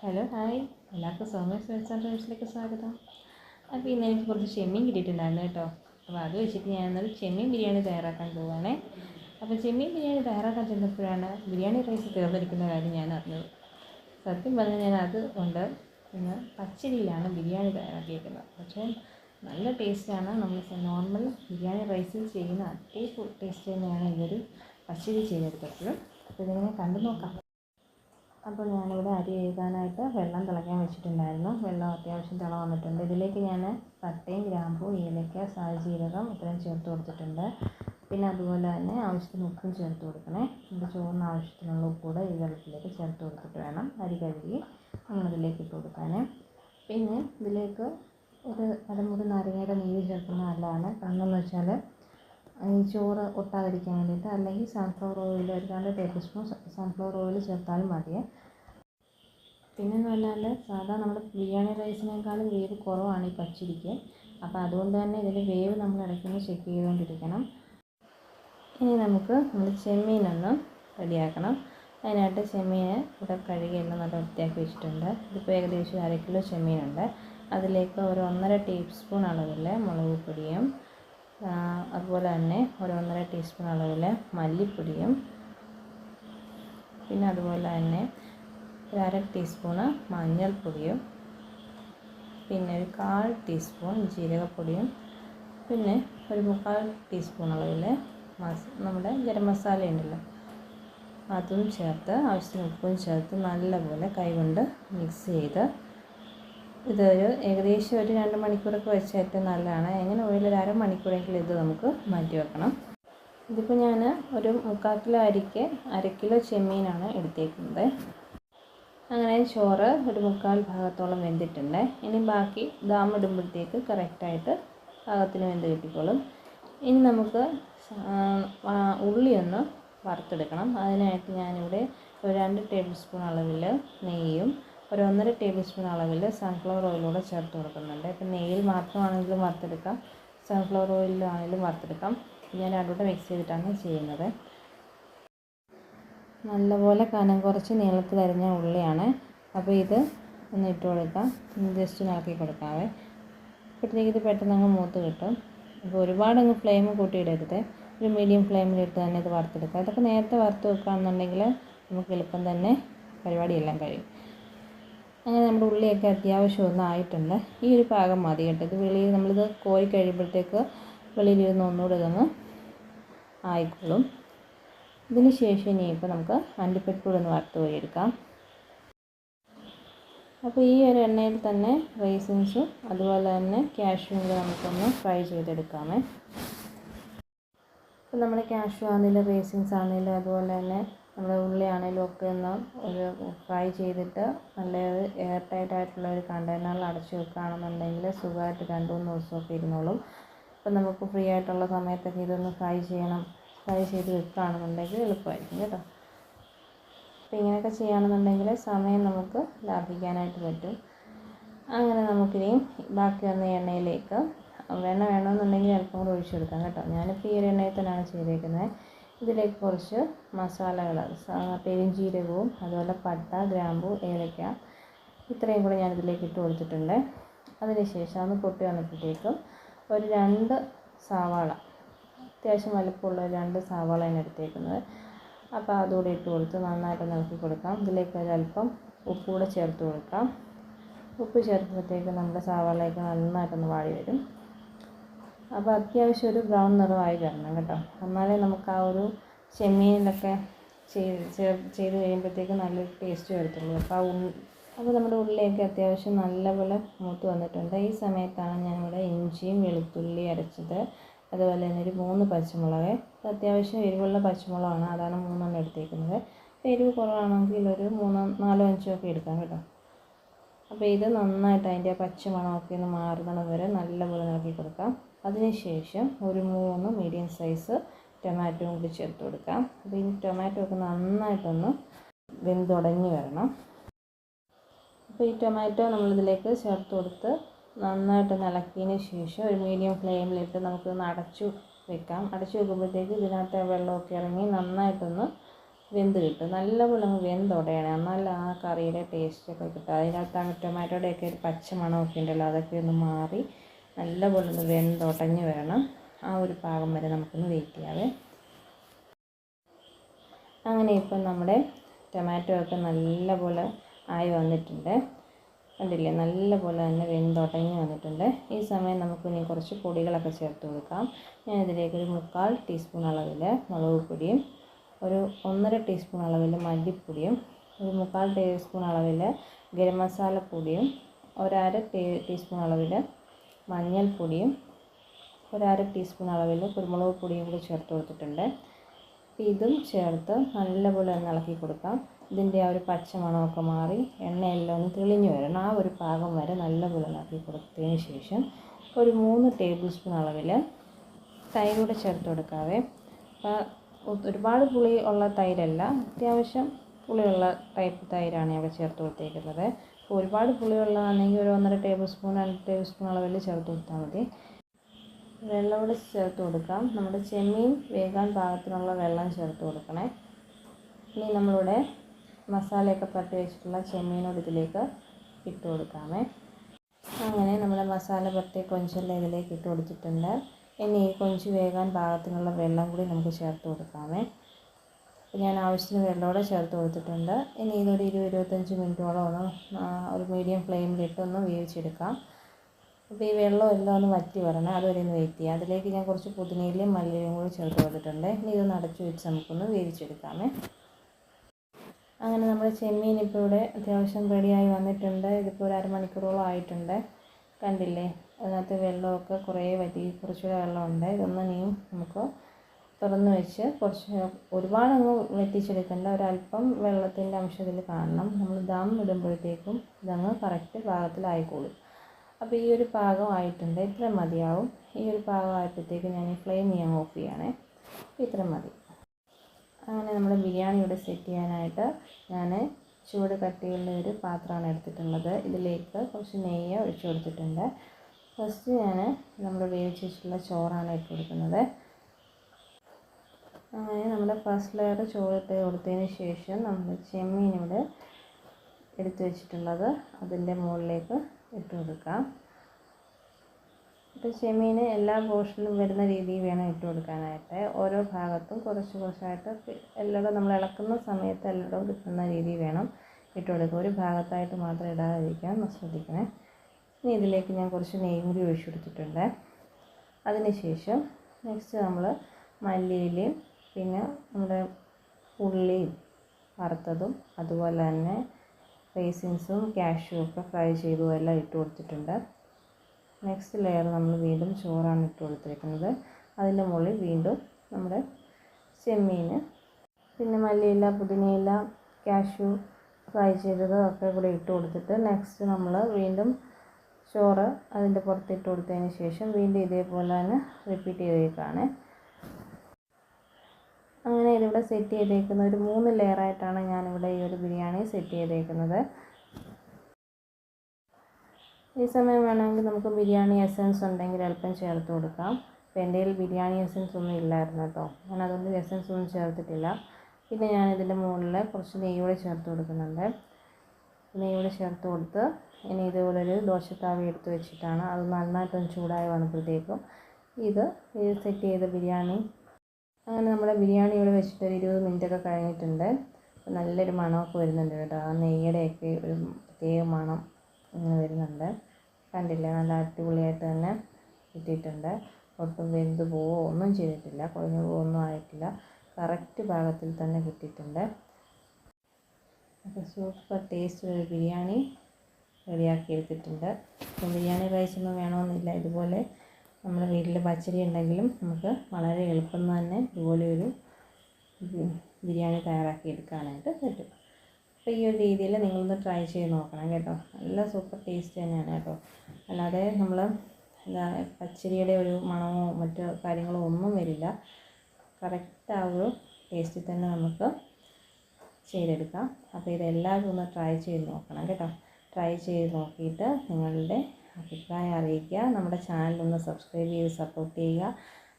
Hello hi. എല്ലാവർക്കും Soumya sweets സ്വാഗതം. അപ്പോൾ ഇന്ന് എനിക്ക് കുറച്ച് ചെമ്മീൻ കിട്ടിയിട്ടുണ്ടായിരുന്നു കേട്ടോ. അപ്പോൾ അത് വെച്ചിട്ട് ഞാൻ ഇന്നൊരു ചെമ്മീൻ ബിരിയാണി തയ്യാറാക്കാൻ പോവുകയാണേ അപ്പോൾ ചെമ്മീൻ ബിരിയാണി തയ്യാറാക്കാൻ ചെന്നപ്പോഴാണ് ബിരിയാണി റൈസ് തീർന്നിരിക്കുന്ന കാര്യം ഞാൻ അറിഞ്ഞത്. സത്യം പറഞ്ഞാൽ ഞാൻ അത് കൊണ്ട് പിന്നെ പച്ചരിയിലാണ് ബിരിയാണി തയ്യാറാക്കിയിരിക്കുന്നത് പക്ഷേ നല്ല ടേസ്റ്റാണ് നമ്മൾ നോർമൽ ബിരിയാണി റൈസിൽ ചെയ്യുന്ന അതേ ടേസ്റ്റ് തന്നെയാണ് ഇതൊരു പച്ചരി ചെയ്തെടുത്തപ്പോൾ അപ്പോൾ ഇതിങ്ങനെ കണ്ടു നോക്കാം. അപ്പോൾ ഞാനിവിടെ അരി കഴുകാനായിട്ട് വെള്ളം തിളയ്ക്കാൻ വെച്ചിട്ടുണ്ടായിരുന്നു. വെള്ളം അത്യാവശ്യം തിള വന്നിട്ടുണ്ട്. ഇതിലേക്ക് ഞാൻ പട്ടയും ഗ്രാമ്പൂ ഏലക്ക സാജീരകം ഇത്രയും ചേർത്ത് കൊടുത്തിട്ടുണ്ട്. പിന്നെ അതുപോലെ തന്നെ ആവശ്യത്തിന് ഉപ്പും ചേർത്ത് കൊടുക്കണേ. നമ്മുടെ ചോറിന് ആവശ്യത്തിനുള്ള ഉപ്പ് കൂടെ ഈ വെള്ളത്തിലേക്ക് ചേർത്ത് കൊടുത്തിട്ട് വേണം അരി കഴുകി നമ്മളതിലേക്ക് ഇട്ട് കൊടുക്കാൻ പിന്നെ ഇതിലേക്ക് ഒരു അരമുറി നാരങ്ങയുടെ നീര് ചേർക്കുന്നത് നല്ലതാണ് കാരണം എന്ന് വെച്ചാൽ ഈ ചോറ് ഒട്ടാതിരിക്കാൻ വേണ്ടിയിട്ട് അല്ലെങ്കിൽ സൺഫ്ലവർ ഓയിൽ ഒരു രണ്ട് ടേബിൾ സ്പൂൺ സൺഫ്ലവർ ഓയിൽ ചേർത്താലും മതിയേ പിന്നെ എന്ന് പറഞ്ഞാൽ സാധാ നമ്മുടെ ബിരിയാണി റൈസിനേക്കാളും വേവ് കുറവാണ് ഈ പച്ചരിക്ക് അപ്പോൾ അതുകൊണ്ട് തന്നെ ഇതിന്റെ വേവ് നമ്മൾ ഇടയ്ക്കൊന്ന് ചെക്ക് ചെയ്തുകൊണ്ടിരിക്കണം ഇനി നമുക്ക് നമ്മൾ ചെമ്മീനൊന്ന് റെഡിയാക്കണം. അതിനായിട്ട് ചെമ്മീനെ ഇവിടെ കഴുകിയെല്ലാം നല്ല വൃത്തിയാക്കി വെച്ചിട്ടുണ്ട്. ഇതിപ്പോൾ ഏകദേശം അര കിലോ ചെമ്മീനുണ്ട്. അതിലേക്ക് ഒരു ഒന്നര ടീസ്പൂൺ അളവിൽ മുളക് പൊടിയും അതുപോലെ തന്നെ ഒരു ഒന്നര ടീസ്പൂൺ അളവിൽ മല്ലിപ്പൊടിയും പിന്നെ അതുപോലെ തന്നെ ഒരു അര ടീസ്പൂണ് മഞ്ഞൾപ്പൊടിയും പിന്നെ ഒരു കാൽ ടീസ്പൂൺ ജീരകപ്പൊടിയും പിന്നെ ഒരു മുക്കാൽ ടീസ്പൂൺ അളവിൽ മസ നമ്മുടെ ഗരം മസാല ഉണ്ടല്ലോ അതും ചേർത്ത് ആവശ്യത്തിന് ഉപ്പും ചേർത്ത് നല്ലപോലെ കൈകൊണ്ട് മിക്സ് ചെയ്ത് ഇതൊരു ഏകദേശം ഒരു രണ്ട് മണിക്കൂറൊക്കെ വെച്ച ഏറ്റവും നല്ലതാണ്. എങ്ങനെ ഓയിൽ ഒരു അരമണിക്കൂറെങ്കിലും ഇത് നമുക്ക് മാറ്റി വെക്കണം. ഇതിപ്പോൾ ഞാൻ ഒരു മുക്കാൽ കിലോ അരിക്ക് അര കിലോ ചെമ്മീനാണ് എടുത്തേക്കുന്നത്. അങ്ങനെ ചോറ് ഒരു മുക്കാൽ ഭാഗത്തോളം വെന്തിട്ടുണ്ട്. ഇനി ബാക്കി ദാം ഇടുമ്പോഴത്തേക്ക് കറക്റ്റായിട്ട് പാകത്തിന് വെന്ത് കിട്ടിക്കോളും. ഇനി നമുക്ക് ഉള്ളിയൊന്ന് വറുത്തെടുക്കണം. അതിനായിട്ട് ഞാനിവിടെ ഒരു രണ്ട് ടേബിൾ സ്പൂൺ അളവിൽ നെയ്യും ഒരു ഒന്നര ടേബിൾ സ്പൂൺ അളവിൽ സൺഫ്ലവർ ഓയിലൂടെ ചേർത്ത് കൊടുക്കുന്നുണ്ട്. ഇപ്പം നെയ്യിൽ മാത്രമാണെങ്കിലും വറുത്തെടുക്കാം. സൺഫ്ലവർ ഓയിലാണെങ്കിലും വറുത്തെടുക്കാം. ഞാൻ രണ്ടുകൂടെ മിക്സ് ചെയ്തിട്ടാണ് ചെയ്യുന്നത്. നല്ലപോലെ കനം കുറച്ച് നീളത്തിൽ അരിഞ്ഞ ഉള്ളിയാണ്. അപ്പോൾ ഇത് ഒന്ന് ഇട്ട് കൊടുക്കാം. ജസ്റ്റ് ഇളക്കി കൊടുക്കാവേ. അപ്പോഴത്തേക്ക് ഇത് പെട്ടെന്ന് അങ്ങ് മൂത്ത് കിട്ടും. അപ്പോൾ ഒരുപാട് അങ്ങ് ഫ്ലെയിം കൂട്ടിയിടരുത്. ഒരു മീഡിയം ഫ്ലെയിമിലിട്ട് തന്നെ ഇത് വറുത്തെടുക്കുക ഇതൊക്കെ നേരത്തെ വറുത്ത് വെക്കുകയാണെന്നുണ്ടെങ്കിൽ നമുക്ക് എളുപ്പം തന്നെ പരിപാടിയെല്ലാം കഴിയും. അങ്ങനെ നമ്മുടെ ഉള്ളിയൊക്കെ അത്യാവശ്യം ഒന്നായിട്ടുണ്ട്. ഈ ഒരു പാകം മതി കേട്ടോ. ഇത് വെളിയിൽ നമ്മളിത് കോരി കഴിയുമ്പോഴത്തേക്ക് വെളിയിലിരുന്ന് ഒന്നുകൂടെ ഇതൊന്ന് ആയിക്കോളും. ഇതിന് ശേഷം ഇനിയിപ്പോൾ നമുക്ക് അണ്ടിപ്പരിപ്പൂടെ ഒന്ന് വറുത്ത് കോരിയെടുക്കാം. അപ്പോൾ ഈ ഒരു എണ്ണയിൽ തന്നെ റൈസിൻസും അതുപോലെ തന്നെ ക്യാഷ്യൂ കൂടെ നമുക്കൊന്ന് ഫ്രൈ ചെയ്തെടുക്കാമേ. അപ്പോൾ നമ്മുടെ ക്യാഷ്യൂ ആണെങ്കിലും റേസിൻസ് ആണെങ്കിലും അതുപോലെ തന്നെ നമ്മുടെ ഉള്ളി ആണെങ്കിലും ഒക്കെ ഒന്ന് ഒരു ഫ്രൈ ചെയ്തിട്ട് നല്ല എയർ ടൈറ്റ് ആയിട്ടുള്ള ഒരു കണ്ടെയ്നറിൽ അടച്ചു വെക്കുകയാണെന്നുണ്ടെങ്കിൽ സുഖമായിട്ട് രണ്ട് മൂന്ന് ദിവസമൊക്കെ ഇരുന്നോളും. അപ്പം നമുക്ക് ഫ്രീ ആയിട്ടുള്ള സമയത്തൊക്കെ ഇതൊന്ന് ഫ്രൈ ചെയ്യണം. ഫ്രൈ ചെയ്ത് വെക്കുകയാണെന്നുണ്ടെങ്കിൽ എളുപ്പമായിരിക്കും കേട്ടോ. അപ്പോൾ ഇങ്ങനെയൊക്കെ ചെയ്യുകയാണെന്നുണ്ടെങ്കിൽ സമയം നമുക്ക് ലാഭിക്കാനായിട്ട് പറ്റും. അങ്ങനെ നമുക്കിനിയും ബാക്കി വന്ന എണ്ണയിലേക്ക് വെണ്ണ വേണമെന്നുണ്ടെങ്കിൽ അല്പം കൂടെ ഒഴിച്ചെടുക്കാം കേട്ടോ. ഞാനിപ്പോൾ ഈ ഒരു എണ്ണയിൽ തന്നെയാണ് ചെയ്തേക്കുന്നത്. ഇതിലേക്ക് കുറച്ച് മസാലകൾ പെരിഞ്ചീരകവും അതുപോലെ പട്ട ഗ്രാമ്പു ഏലക്ക ഇത്രയും കൂടെ ഞാൻ ഇതിലേക്ക് ഇട്ട് കൊടുത്തിട്ടുണ്ട്. അതിനുശേഷം അത് പൊട്ടി വന്നപ്പോഴത്തേക്കും ഒരു രണ്ട് സവാള അത്യാവശ്യം വലുപ്പമുള്ള രണ്ട് സവാളയാണ് എടുത്തേക്കുന്നത്. അപ്പോൾ അതുകൂടെ ഇട്ട് കൊടുത്ത് നന്നായിട്ട് നിളക്കി കൊടുക്കാം. ഇതിലേക്ക് ഒരല്പം ഉപ്പ് കൂടെ ചേർത്ത് കൊടുക്കാം. ഉപ്പ് ചേർക്കുമ്പോഴത്തേക്ക് നമ്മുടെ സവാളയൊക്കെ നന്നായിട്ടൊന്ന് വാടി വരും. അപ്പോൾ അത്യാവശ്യം ഒരു ബ്രൗൺ നിറമായി വരണം കേട്ടോ. എന്നാലേ നമുക്ക് ആ ഒരു ചെമ്മീനിലൊക്കെ ചെയ്ത് ചെയ്ത് കഴിയുമ്പോഴത്തേക്ക് നല്ലൊരു ടേസ്റ്റ് വരത്തുള്ളൂ. അപ്പോൾ ആ ഉള്ളി അപ്പോൾ നമ്മുടെ ഉള്ളിയൊക്കെ അത്യാവശ്യം നല്ലപോലെ മൂത്ത് വന്നിട്ടുണ്ട്. ഈ സമയത്താണ് ഞാനിവിടെ ഇഞ്ചിയും വെളുത്തുള്ളി അരച്ചത്. അതുപോലെ തന്നെ ഒരു മൂന്ന് പച്ചമുളക്. അത്യാവശ്യം എരിവുള്ള പച്ചമുളകാണ്. അതാണ് മൂന്നെണ്ണം എടുത്തേക്കുന്നത്. അപ്പോൾ എരിവ് കുറവാണെങ്കിൽ ഒരു മൂന്നോ നാലോ അഞ്ചോ ഒക്കെ എടുക്കാം കേട്ടോ. അപ്പോൾ ഇത് നന്നായിട്ട് അതിന്റെ പച്ചമണമൊക്കെ ഒന്ന് മാറുന്നത് വരെ നല്ലപോലെ ഇളക്കി കൊടുക്കാം. അതിനുശേഷം ഒരു മൂന്ന് മീഡിയം സൈസ് ടൊമാറ്റോയും കൂടി ചേർത്ത് കൊടുക്കാം. അപ്പോൾ ഈ ടൊമാറ്റോ ഒക്കെ നന്നായിട്ടൊന്ന് വെന്തുടങ്ങി വരണം. അപ്പോൾ ഈ ടൊമാറ്റോ നമ്മളിതിലേക്ക് ചേർത്ത് കൊടുത്ത് നന്നായിട്ട് ഇളക്കിയതിന് ശേഷം ഒരു മീഡിയം ഫ്ലെയിമിലിട്ട് നമുക്കൊന്ന് അടച്ചു വെക്കാം. അടച്ചു വെക്കുമ്പോഴത്തേക്ക് ഇതിനകത്തെ വെള്ളമൊക്കെ ഇറങ്ങി നന്നായിട്ടൊന്ന് വെന്ത് കിട്ടും. നല്ലപോലെ അങ്ങ് വെന്തുടയണം എന്നാൽ ആ കറിയുടെ ടേസ്റ്റൊക്കെ കിട്ടും. അതിനകത്ത് ആ ടൊമാറ്റോയുടെയൊക്കെ ഒരു പച്ച മണമൊക്കെ ഉണ്ടല്ലോ അതൊക്കെ ഒന്ന് മാറി നല്ലപോലെ ഒന്ന് വെന്തുടഞ്ഞ് വരണം ആ ഒരു പാകം വരെ നമുക്കൊന്ന് വെയിറ്റ് ചെയ്യാവേ. അങ്ങനെ ഇപ്പം നമ്മുടെ ടൊമാറ്റോ ഒക്കെ നല്ലപോലെ ആയി വന്നിട്ടുണ്ട്. കണ്ടില്ലേ? നല്ലപോലെ തന്നെ വെന്തുടങ്ങി വന്നിട്ടുണ്ട്. ഈ സമയം നമുക്ക് ഇനി കുറച്ച് പൊടികളൊക്കെ ചേർത്ത് കൊടുക്കാം. ഞാൻ ഇതിലേക്ക് ഒരു മുക്കാൽ ടീസ്പൂൺ അളവിൽ മുളക് പൊടിയും ഒരു ഒന്നര ടീസ്പൂൺ അളവിൽ മല്ലിപ്പൊടിയും ഒരു മുക്കാൽ ടീസ്പൂൺ അളവിൽ ഗരം മസാല പൊടിയും ഒരര ടീ ടീസ്പൂൺ അളവിൽ മഞ്ഞൾപ്പൊടിയും ഒരര ടീസ്പൂൺ അളവിൽ കുരുമുളക് പൊടിയും കൂടി ചേർത്ത് കൊടുത്തിട്ടുണ്ട്. ഇതും ചേർത്ത് നല്ലപോലെ ഒന്ന് ഇളക്കി കൊടുക്കാം. ഇതിന്റെ ആ ഒരു പച്ച മണമൊക്കെ മാറി എണ്ണയെല്ലാം ഒന്ന് തെളിഞ്ഞു വരണം. ആ ഒരു പാകം വരെ നല്ലപോലെ ഇളക്കി കൊടുത്തതിന് ശേഷം ഒരു മൂന്ന് ടേബിൾ സ്പൂൺ അളവിൽ തൈരൂടെ ചേർത്ത് കൊടുക്കാവേ. ഒരുപാട് പുളി ഉള്ള തൈരല്ല. അത്യാവശ്യം പുളിയുള്ള ടൈപ്പ് തൈരാണ് ഇവിടെ ചേർത്ത് കൊടുത്തേക്കുന്നത് ഒരുപാട് പുളിയുള്ളതാണെങ്കിൽ ഒരു ഒന്നര ടേബിൾ സ്പൂൺ രണ്ട് ടേബിൾ സ്പൂൺ അളവിൽ ചേർത്ത് കൊടുത്താൽ മതി. വെള്ളം കൂടി ചേർത്ത് കൊടുക്കാം. നമ്മുടെ ചെമ്മീൻ വേകാൻ പാകത്തിനുള്ള വെള്ളം ചേർത്ത് കൊടുക്കണേ. ഇനി നമ്മളിവിടെ മസാലയൊക്കെ പരട്ടി വെച്ചിട്ടുള്ള ചെമ്മീനോട് ഇതിലേക്ക് ഇട്ട് കൊടുക്കാമേ. അങ്ങനെ നമ്മുടെ മസാല പരട്ടിയ കൊഞ്ചെല്ലാം ഇതിലേക്ക് ഇട്ട് കൊടുത്തിട്ടുണ്ട്. ഇനി ഈ കൊഞ്ച് വേകാൻ പാകത്തിനുള്ള വെള്ളം കൂടി നമുക്ക് ചേർത്ത് കൊടുക്കാമേ. ഞാൻ ആവശ്യത്തിന് വെള്ളമോടെ ചേർത്ത് കൊടുത്തിട്ടുണ്ട്. ഇനി ഇതൊരു ഇരുപത് ഇരുപത്തഞ്ച് മിനിറ്റോളം ഒന്ന് ഒരു മീഡിയം ഫ്ലെയിമിലിട്ട് ഒന്ന് വേവിച്ചെടുക്കാം. അപ്പോൾ ഈ വെള്ളം എല്ലാം ഒന്ന് വറ്റി വരണം. അതുവരെ ഒന്ന് വെയിറ്റ് ചെയ്യാം. അതിലേക്ക് ഞാൻ കുറച്ച് പുതിനയിലയും മല്ലിയിലും കൂടി ചേർത്ത് കൊടുത്തിട്ടുണ്ട്. ഇനി ഇതൊന്ന് അടച്ചു വെച്ച് നമുക്കൊന്ന് വേവിച്ചെടുക്കാമേ. അങ്ങനെ നമ്മുടെ ചെമ്മീൻ ഇപ്പോൾ ഇവിടെ അത്യാവശ്യം റെഡിയായി വന്നിട്ടുണ്ട്. ഇതിപ്പോൾ ഒരു അരമണിക്കൂറോളം ആയിട്ടുണ്ട്. കണ്ടില്ലേ? അതിനകത്ത് വെള്ളമൊക്കെ കുറേ വറ്റി കുറച്ചുകൂടെ വെള്ളമുണ്ട്. ഇതൊന്നും ഇനിയും നമുക്ക് തുറന്ന് വെച്ച് കുറച്ച് ഒരുപാട് അങ്ങ് വറ്റിച്ചെടുക്കേണ്ട ഒരല്പം വെള്ളത്തിന്റെ അംശം ഇതിൽ കാണണം. നമ്മൾ ദം ഇടുമ്പോഴത്തേക്കും ഇതങ്ങ് കറക്റ്റ് പാകത്തിലായിക്കോളും. അപ്പോൾ ഈ ഒരു പാകം ആയിട്ടുണ്ട് ഇത്ര മതിയാവും. ഈ ഒരു പാകം ആയപ്പോഴത്തേക്ക് ഞാൻ ഫ്ലെയിം ഞാൻ ഓഫ് ചെയ്യണേ ഇത്ര മതി. അങ്ങനെ നമ്മുടെ ബിരിയാണി ഇവിടെ സെറ്റ് ചെയ്യാനായിട്ട് ഞാൻ ചൂട് കട്ടിയുള്ള ഒരു പാത്രമാണ് എടുത്തിട്ടുള്ളത്. ഇതിലേക്ക് കുറച്ച് നെയ്യ് ഒഴിച്ചു കൊടുത്തിട്ടുണ്ട്. ഫസ്റ്റ് ഞാൻ നമ്മൾ വേവിച്ച് വെച്ചിട്ടുള്ള ചോറാണ് ഇട്ട് കൊടുക്കുന്നത്. അങ്ങനെ നമ്മുടെ ഫസ്റ്റ് ലെയർ ചോറിട്ട് കൊടുത്തതിന് ശേഷം നമ്മൾ ചെമ്മീൻ ഇവിടെ എടുത്തു വെച്ചിട്ടുള്ളത് അതിന്റെ മുകളിലേക്ക് ഇട്ട് കൊടുക്കാം. ഇപ്പോൾ ചെമ്മീൻ എല്ലാ പോർഷനിലും വരുന്ന രീതിയിൽ വേണം ഇട്ട് കൊടുക്കാനായിട്ട്. ഓരോ ഭാഗത്തും കുറച്ച് കുറച്ചായിട്ട് എല്ലായിടും നമ്മൾ ഇളക്കുന്ന സമയത്ത് എല്ലായിടവും കിട്ടുന്ന രീതിയിൽ വേണം ഇട്ട് കൊടുക്കുക ഒരു ഭാഗത്തായിട്ട് മാത്രം ഇടാതിരിക്കാൻ ശ്രദ്ധിക്കണേ. ഇനി ഇതിലേക്ക് ഞാൻ കുറച്ച് നെയ്യും കൂടി ഒഴിച്ചു കൊടുത്തിട്ടുണ്ട്. അതിനുശേഷം നെക്സ്റ്റ് നമ്മൾ മല്ലിയിലയും പിന്നെ നമ്മുടെ ഉള്ളിയും വറുത്തതും അതുപോലെ തന്നെ റേസിൻസും കാഷ്യൂവും ഒക്കെ ഫ്രൈ ചെയ്തതും എല്ലാം ഇട്ട് കൊടുത്തിട്ടുണ്ട്. നെക്സ്റ്റ് ലെയർ നമ്മൾ വീണ്ടും ചോറാണ് ഇട്ട് കൊടുത്തിരിക്കുന്നത്. അതിന്റെ മുകളിൽ വീണ്ടും നമ്മുടെ ചെമ്മീൻ പിന്നെ മല്ലിയില പുതിനയില കാഷ്യൂ ഫ്രൈ ചെയ്തത് ഒക്കെ കൂടി ഇട്ട് കൊടുത്തിട്ട് നെക്സ്റ്റ് നമ്മൾ വീണ്ടും ചോറ് അതിന്റെ പുറത്ത് ഇട്ട് കൊടുത്തതിന് ശേഷം വീണ്ടും ഇതേപോലെ തന്നെ റിപ്പീറ്റ് ചെയ്തേക്കാണ്. ഇതിവിടെ സെറ്റ് ചെയ്തേക്കുന്നത് ഒരു മൂന്ന് ലെയറായിട്ടാണ് ഞാനിവിടെ ഈ ഒരു ബിരിയാണി സെറ്റ് ചെയ്തേക്കുന്നത്. ഈ സമയം വേണമെങ്കിൽ നമുക്ക് ബിരിയാണി എസൻസ് ഉണ്ടെങ്കിൽ അല്പം ചേർത്ത് കൊടുക്കാം. അപ്പോൾ എന്റെ കയ്യിൽ ബിരിയാണി എസൻസ് ഒന്നും ഇല്ലായിരുന്നു കേട്ടോ. ഞാൻ അതുകൊണ്ട് എസൻസ് ഒന്നും ചേർത്തിട്ടില്ല. പിന്നെ ഞാൻ ഇതിന്റെ മുകളിൽ കുറച്ച് നെയ്യ് കൂടെ ചേർത്ത് കൊടുക്കുന്നുണ്ട്. നെയ്യ് കൂടെ ചേർത്ത് കൊടുത്ത് ഇനി ഇതുപോലൊരു ദോശത്താവി എടുത്ത് വെച്ചിട്ടാണ് അത് നന്നായിട്ടൊന്ന് ചൂടായി വന്നപ്പോഴത്തേക്കും ഇത് സെറ്റ് ചെയ്ത ബിരിയാണി അങ്ങനെ നമ്മുടെ ബിരിയാണി ഇവിടെ വെച്ചിട്ട് ഒരു ഇരുപത് മിനിറ്റൊക്കെ കഴിഞ്ഞിട്ടുണ്ട്. നല്ലൊരു മണമൊക്കെ വരുന്നുണ്ട് കേട്ടോ. ആ നെയ്യുടെയൊക്കെ ഒരു പ്രത്യേക മണം ഇങ്ങനെ വരുന്നുണ്ട്. കണ്ടില്ലേ? നല്ല അടിപൊളിയായിട്ട് തന്നെ കിട്ടിയിട്ടുണ്ട്. ഒട്ടും വെന്ത് പോവോ? ഒന്നും ചെയ്തിട്ടില്ല. കുഴഞ്ഞു പോവോ? ഒന്നും ആയിട്ടില്ല. കറക്റ്റ് ഭാഗത്തിൽ തന്നെ കിട്ടിയിട്ടുണ്ട്. അപ്പോൾ സൂപ്പർ ടേസ്റ്റ് ഒരു ബിരിയാണി റെഡിയാക്കി എടുത്തിട്ടുണ്ട്. ബിരിയാണി റൈസൊന്നും വേണമെന്നില്ല ഇതുപോലെ. നമ്മുടെ വീട്ടിൽ പച്ചരി ഉണ്ടെങ്കിലും നമുക്ക് വളരെ എളുപ്പം തന്നെ ഇതുപോലെ ഒരു ബിരിയാണി തയ്യാറാക്കി എടുക്കാനായിട്ട് പറ്റും. അപ്പോൾ ഈ ഒരു രീതിയിൽ നിങ്ങളൊന്ന് ട്രൈ ചെയ്ത് നോക്കണം കേട്ടോ. നല്ല സൂപ്പർ ടേസ്റ്റ് തന്നെയാണ് കേട്ടോ. അല്ലാതെ നമ്മൾ പച്ചരിയുടെ ഒരു മണമോ മറ്റു കാര്യങ്ങളോ ഒന്നും വരില്ല. കറക്റ്റ് ആ ഒരു ടേസ്റ്റിൽ തന്നെ നമുക്ക് ചെയ്തെടുക്കാം. അപ്പോൾ ഇതെല്ലാവരും ഒന്ന് ട്രൈ ചെയ്ത് നോക്കണം കേട്ടോ. ട്രൈ ചെയ്ത് നോക്കിയിട്ട് നിങ്ങളുടെ അഭിപ്രായം അറിയിക്കുക. നമ്മുടെ ചാനൽ ഒന്ന് സബ്സ്ക്രൈബ് ചെയ്ത് സപ്പോർട്ട് ചെയ്യുക.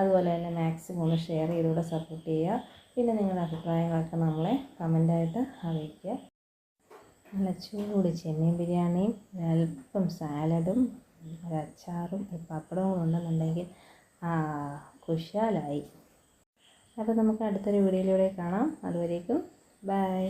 അതുപോലെ തന്നെ മാക്സിമം ഒന്ന് ഷെയർ ചെയ്തുകൂടെ സപ്പോർട്ട് ചെയ്യുക. പിന്നെ നിങ്ങളുടെ അഭിപ്രായങ്ങളൊക്കെ നമ്മളെ കമന്റായിട്ട് അറിയിക്കുക. നല്ല ചൂട് ചെമ്മീൻ ബിരിയാണിയും അല്പം സാലഡും ഒരച്ചാറും പപ്പടവും ഉണ്ടെന്നുണ്ടെങ്കിൽ കുശാലായി. അപ്പോൾ നമുക്ക് അടുത്തൊരു വീഡിയോയിലൂടെ കാണാം. അതുവരേക്കും ബൈ